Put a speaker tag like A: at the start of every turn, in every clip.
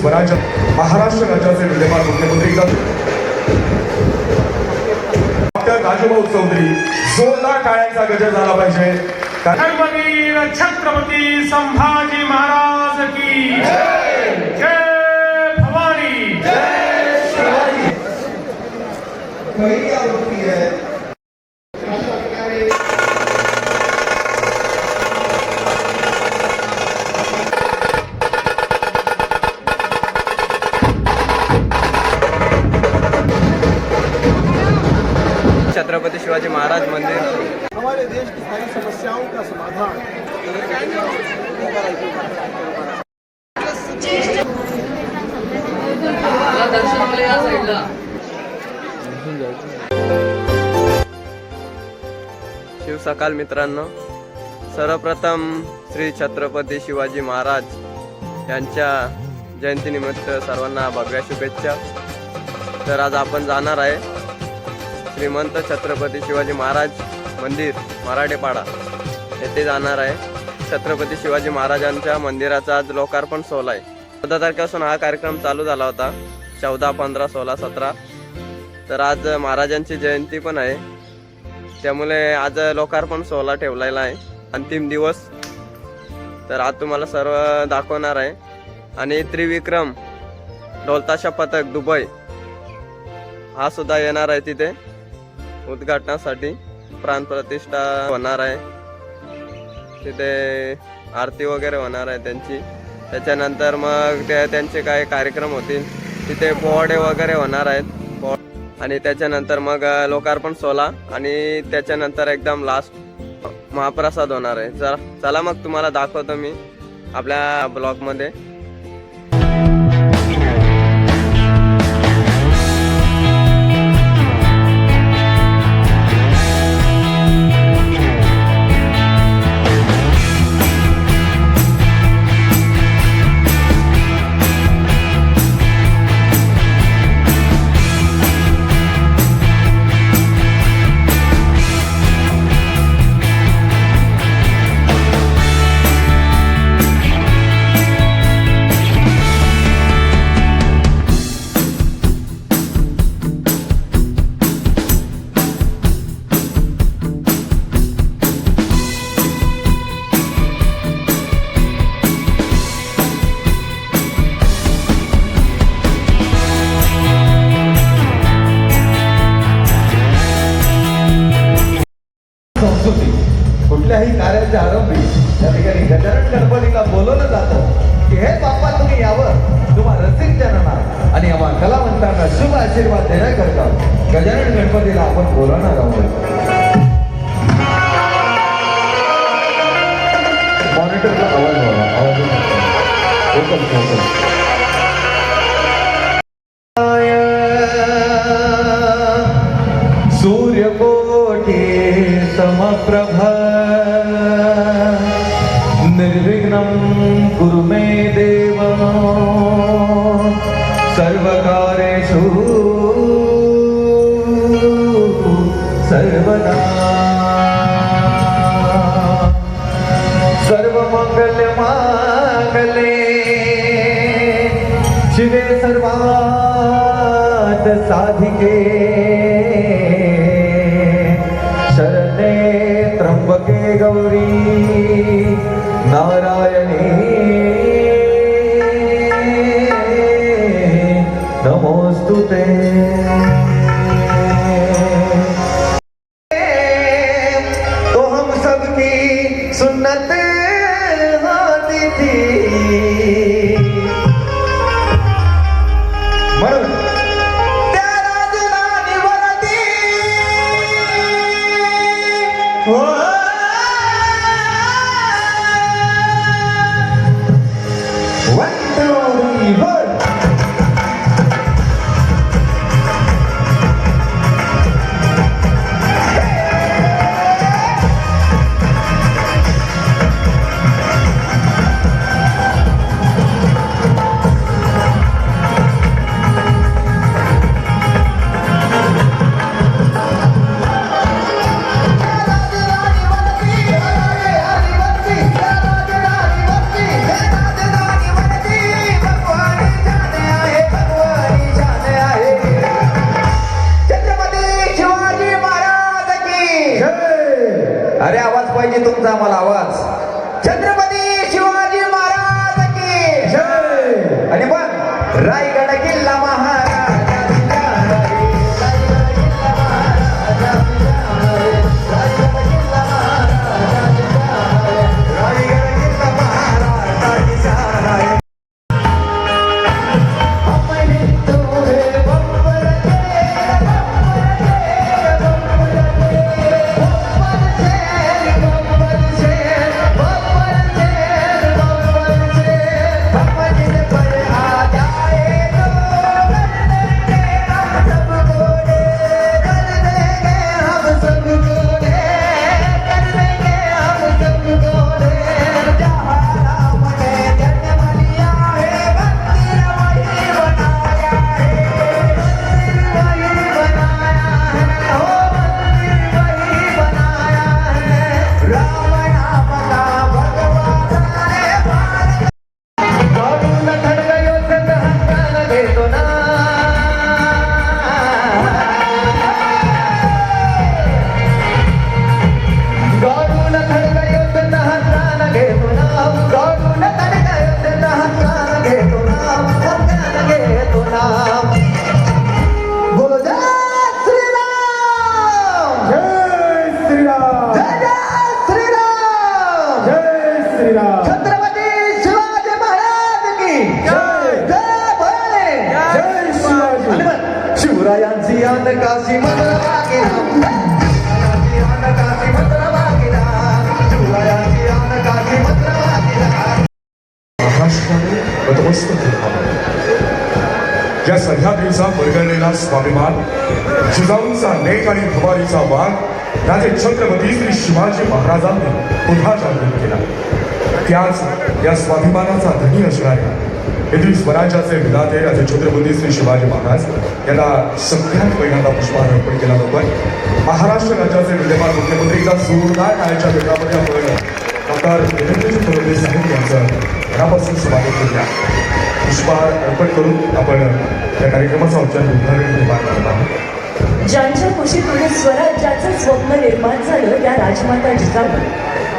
A: स्वराज्य महाराष्ट्र राज्याचे विद्यमान मुख्यमंत्री राजभाऊ चौधरी जोरदार टाळ्यांचा गजर झाला पाहिजे.
B: छत्रपती संभाजी महाराज की जय. भवानी.
C: पहिली आवृत्ती आहे
D: शिवाजी महाराज मंदिर.
E: हमारे देश की सारी समस्याओं का समाधान।
D: शिव सकाळ मित्रांनो सर्वप्रथम श्री छत्रपती शिवाजी महाराज यांच्या जयंतीनिमित्त सर्वांना भगव्या शुभेच्छा. तर आज आपण जाणार आहे श्रीमंत छत्रपती शिवाजी महाराज मंदिर मराठेपाडा. येथे जाणार आहे. छत्रपती शिवाजी महाराजांच्या मंदिराचा आज लोकार्पण सोहळा आहे. चौदा तारखेपासून हा कार्यक्रम चालू झाला होता. चौदा पंधरा सोळा सतरा. तर आज महाराजांची जयंती पण आहे. त्यामुळे आज लोकार्पण सोहळा ठेवलेला आहे. अंतिम दिवस. तर आज तुम्हाला सर्व दाखवणार आहे. आणि त्रिविक्रम ढोलताशा पथक दुबई. हा सुद्धा येणार आहे तिथे. उद्घाटनासाठी प्राणप्रतिष्ठा होणार आहे. तिथे आरती वगैरे होणार आहे त्यांची. त्याच्यानंतर मग ते त्यांचे काही कार्यक्रम होतील. तिथे पोवाडे वगैरे होणार आहेत. आणि त्याच्यानंतर मग लोकार्पण सोला आणि त्याच्यानंतर एकदम लास्ट महाप्रसाद होणार आहे. चला चला मग तुम्हाला दाखवतो मी आपल्या ब्लॉगमध्ये.
C: कुठल्याही कार्याच्या आरंभी त्या ठिकाणी गजानन गणपतीला बोलवलं जातं की हे बाप्पा तुम्ही यावं. तुम्हा रसिक जनांना आणि आम्हा कलावंतांना शुभ आशीर्वाद देण्याकरता गजानन गणपतीला आपण बोलवणार आहोत. मॉनिटरला आवाज आवाज येत नाही. ओकल, सर्वमङ्गलमाङ्गले शिवे सर्वात साधिके. शरणे त्र्यंबके गौरी. नारायणी
A: What? Baba. या सह्याद्रीचा बरगळलेला स्वाभिमान जिजाऊंचा नेक आणि भवारीचा वाघ राजे छत्रपती श्री शिवाजी महाराजांनी पुन्हा जागृत केला. त्याच या स्वाभिमानाचा धनी असणाऱ्या येथील स्वराज्याचे विधाते राजे छत्रपती श्री शिवाजी महाराज यांना सगळ्यात पहिल्यांदा पुष्पहार अर्पण केला जातोय महाराष्ट्र राज्याचे विद्यमान एका जोरदार टाळ्याच्या वेगामध्ये आपण डॉक्टर देवेंद्रजी फडणवीस साहेब यांचं घरापासून स्वागत केल्या पुष्पहार अर्पण करून आपण या कार्यक्रमाचं औपचारिक उद्घाटन निर्माण करत आहोत.
F: ज्यांच्या कुशीतून स्वराज्याचं स्वप्न निर्माण झालं त्या राजमाता जिजाऊ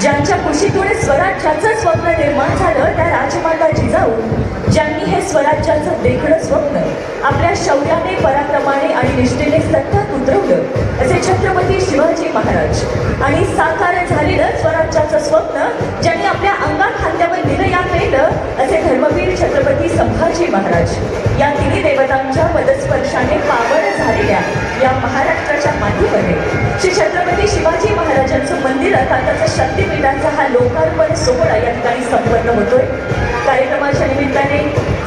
F: ज्यांच्या कुशीतून स्वराज्याचं स्वप्न निर्माण झालं त्या राजमाता जिजाऊ ज्यांनी हे स्वराज्याचं देखणं स्वप्न आपल्या शौर्याने पराक्रमाने आणि निष्ठेने सत्यात उतरवलं असे छत्रपती शिवाजी महाराज. आणि साकार झालेलं स्वराज्याचं स्वप्न ज्यांनी आपल्या अंगा खांद्यावर निर्या केलं असे धर्मवीर छत्रपती संभाजी महाराज. या तिन्ही देवतांच्या पदस्पर्शाने पावन झालेल्या या महाराष्ट्राच्या मातीमध्ये श्री छत्रपती शिवाजी महाराजांचं मंदिर अर्थात त्याचं शक्तिपीठाचा हा लोकार्पण सोहळा या ठिकाणी संपन्न होतोय. कार्यक्रमाच्या निमित्ताने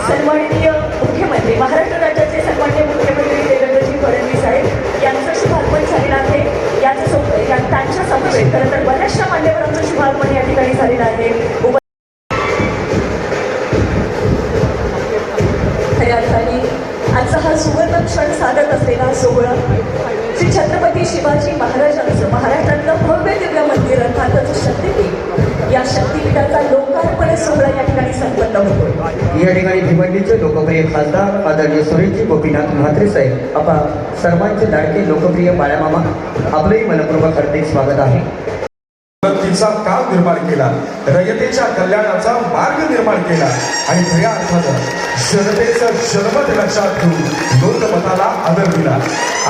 F: सन्माननीय मुख्यमंत्री महाराष्ट्र राज्याचे सन्माननीय मुख्यमंत्री देवेंद्रजी फडणवीस साहेब यांचं शुभागमन झालेलं आहे. याचं सो त्यांच्या समवेत खरं तर बऱ्याचशा मान्यवरांचं शुभागमन या ठिकाणी झालेलं आहे.
G: गोपीनाथ म्हात्रे साहेब आपा सर्वांचे लाडके लोकप्रिय बाळामामा आपलंही मनपूर्वक हार्दिक स्वागत आहे.
A: तिचा काळ निर्माण केला रयतेच्या कल्याणाचा मार्ग निर्माण केला आणि खऱ्या अर्थानं जनतेचं जनमत लक्षात घेऊन लोकमताला आदर दिला.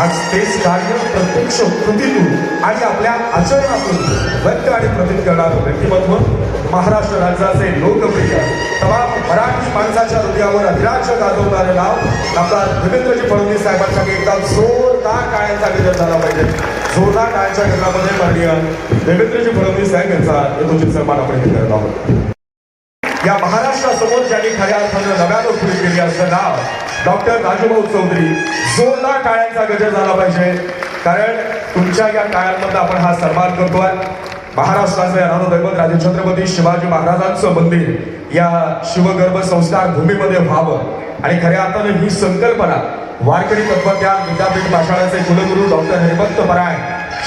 A: आज तेच कार्य प्रत्यक्ष कृतीतून आणि आपल्या आचरणातून व्यक्त आणि प्रतीत करणारं व्यक्तिमत्व महाराष्ट्र राज्याचे लोकप्रिय तमाम मराठी माणसाच्या हृदयावर अधिराज्य गाजवणारे नाव आमदार देवेंद्रजी फडणवीस साहेबांसाठी एकदा जोरदार काळ्यांचा गजर झाला पाहिजे. जोरदार काळ्यांच्या गजरामध्ये माननीय देवेंद्रजी फडणवीस साहेब यांचा यथोचित सन्मान आपण इथे करत आहोत. या महाराष्ट्रासमोर ज्यांनी खऱ्या अर्थानं नव्यानं उभी केली असं नाव डॉक्टर राजूभाऊ चौधरी जोरदार टाळ्यांचा गजर झाला पाहिजे. कारण तुमच्या या काळांमध्ये आपण हा सन्मान करतोय. महाराष्ट्राचे अनाथदैवत राजे छत्रपती शिवाजी महाराजांचं मंदिर या शिवगर्भ संस्कार भूमीमध्ये व्हावं. आणि खऱ्या अर्थानं ही संकल्पना वारकरी तत्वज्ञान विद्यापीठ पाषाणाचे कुलगुरू डॉक्टर हरिभक्त पराय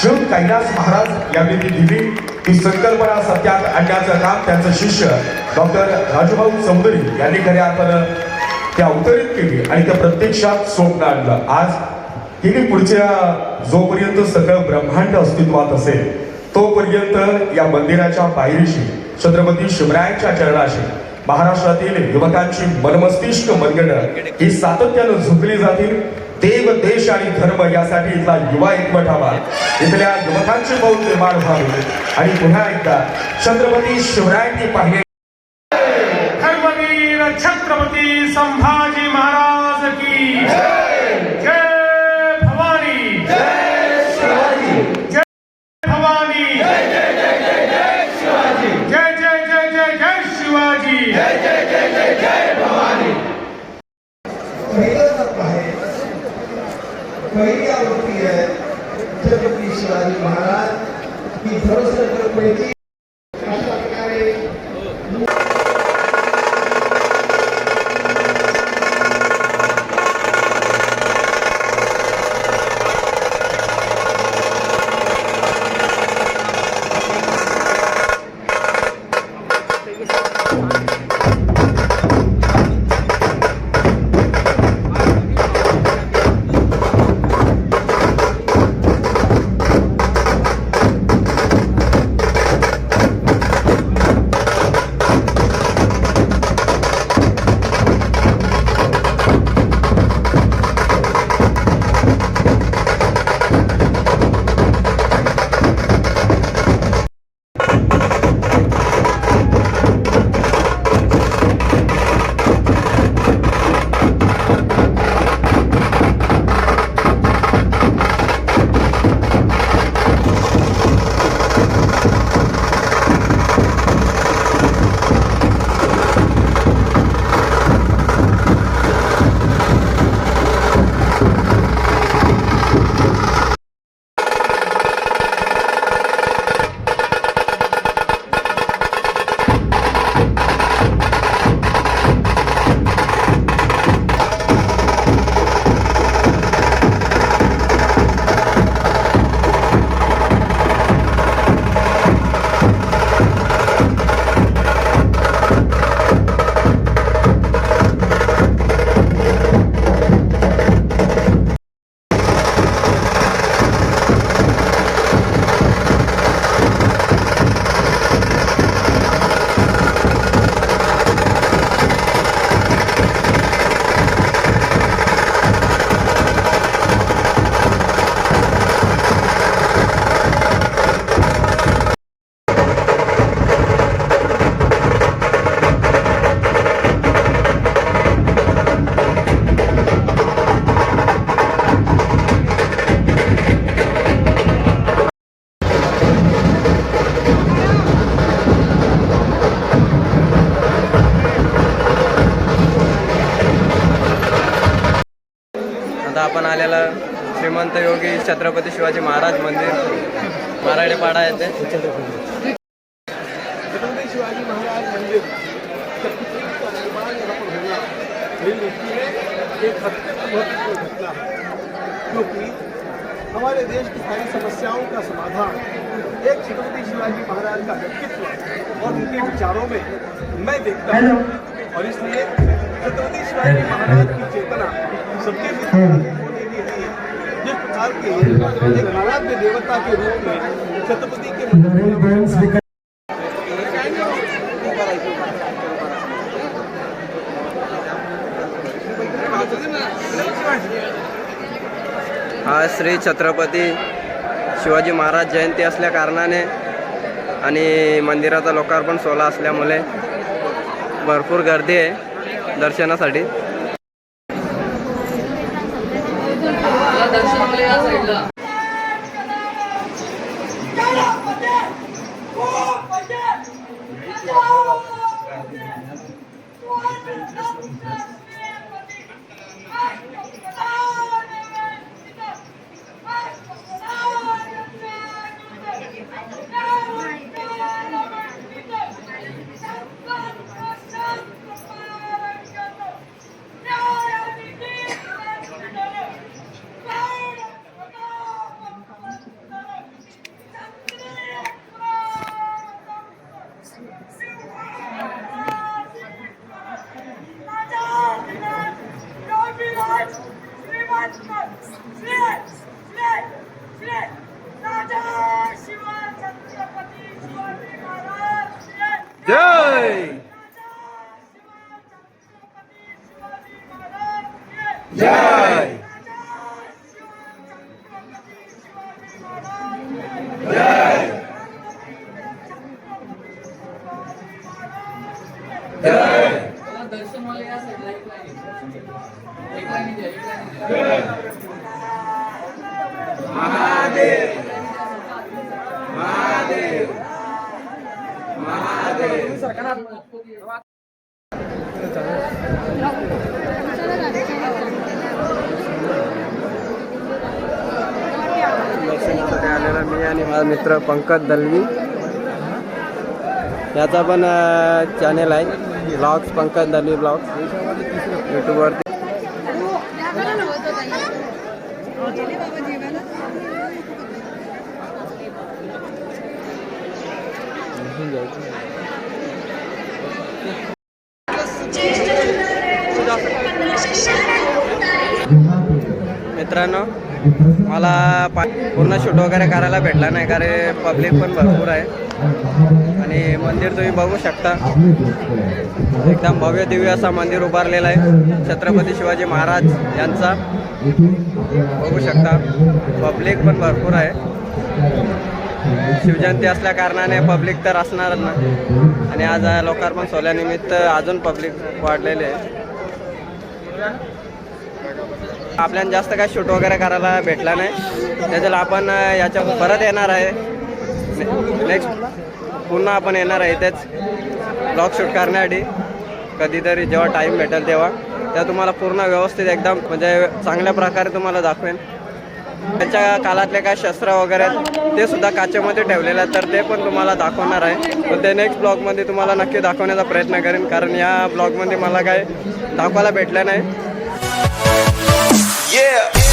A: शिव कैलास महाराज यांनी ती दिली. ही संकल्पना सत्यात आणण्याचं काम त्यांचं शिष्य डॉक्टर राजूभाऊ चौधरी यांनी खऱ्या अर्थानं ते अवतरित केली आणि त्या प्रत्यक्षात स्वप्न आणलं. आज तिने पुढच्या जोपर्यंत सगळं ब्रह्मांड अस्तित्वात असेल तोपर्यंत या मंदिराच्या पायरीशी छत्रपती शिवरायांच्या चरणाशी महाराष्ट्रातील युवकांची मनमस्तिष्क मनगण ही सातत्यानं झुकली जातील. देव देश आणि धर्म यासाठी इथला युवा एकमठ व्हावा इथल्या युवकांचे मौत निर्माण व्हावे. आणि पुन्हा एकदा छत्रपती शिवरायांनी पाहिले.
B: छत्रपती संभाजी. शिवाजी
C: पहिलं तत्व आहे पहिली आवृत्ती आहे छत्रपती शिवाजी महाराज ही सर्वसर्वपैकी
D: आलेला श्रीमंत योगी छत्रपती शिवाजी महाराज मंदिर. मराठेपाडा येथे.
E: छत्रपति शिवाजी महाराज मंदिर. एक महत्त्वपूर्ण घटना है क्योंकि हमारे देश की सारी समस्याओं का समाधान एक छत्रपति शिवाजी महाराज का व्यक्तित्व और उनके विचारों में मैं देखता हूँ। और इसलिए छत्रपति शिवाजी महाराज की चेतना सबके जिस प्रकार के एक आराध्य देवता के रूप में छत्रपति के मंदिर
D: हा श्री छत्रपती शिवाजी महाराज जयंती असल्या कारणाने आणि मंदिराचा लोकार्पण सोहळा असल्यामुळे भरपूर गर्दी आहे दर्शनासाठी.
F: 加
D: 我了个 Yeah. आणि माझा मित्र पंकज दलवी. याचा पण चॅनेल आहे. ब्लॉग्स पंकज दलवी ब्लॉग्स यूट्यूबवरती मित्रांनो मला पा पूर्ण शूट वगैरे करायला भेटला नाही कारण पब्लिक पण भरपूर आहे. आणि मंदिर तुम्ही बघू शकता. एकदम भव्य दिव्य असा मंदिर उभारलेला आहे. छत्रपती शिवाजी महाराज यांचा. बघू शकता. पब्लिक पण भरपूर आहे. शिवजयंती असल्या कारणाने पब्लिक तर असणारच ना. आणि आज लोकार्पण सोहळ्यानिमित्त अजून पब्लिक वाढलेले आहे. आपल्याला जास्त काय शूट वगैरे करायला भेटला नाही. त्याच्याला आपण याच्या परत येणार आहे. नेक्स्ट पुन्हा आपण येणार आहे इथेच. ब्लॉग शूट करण्यासाठी. कधीतरी जेव्हा टाईम भेटेल तेव्हा. त्या तुम्हाला पूर्ण व्यवस्थित एकदम म्हणजे चांगल्या प्रकारे तुम्हाला दाखवेन. त्याच्या काळातले काय शस्त्र वगैरे आहेत ते सुद्धा काचेमध्ये ठेवलेले आहेत तर ते पण तुम्हाला दाखवणार आहे. पण ते नेक्स्ट ब्लॉगमध्ये तुम्हाला नक्की दाखवण्याचा प्रयत्न करेन कारण या ब्लॉगमध्ये मला काय दाखवायला भेटलं नाही.
H: Yeah.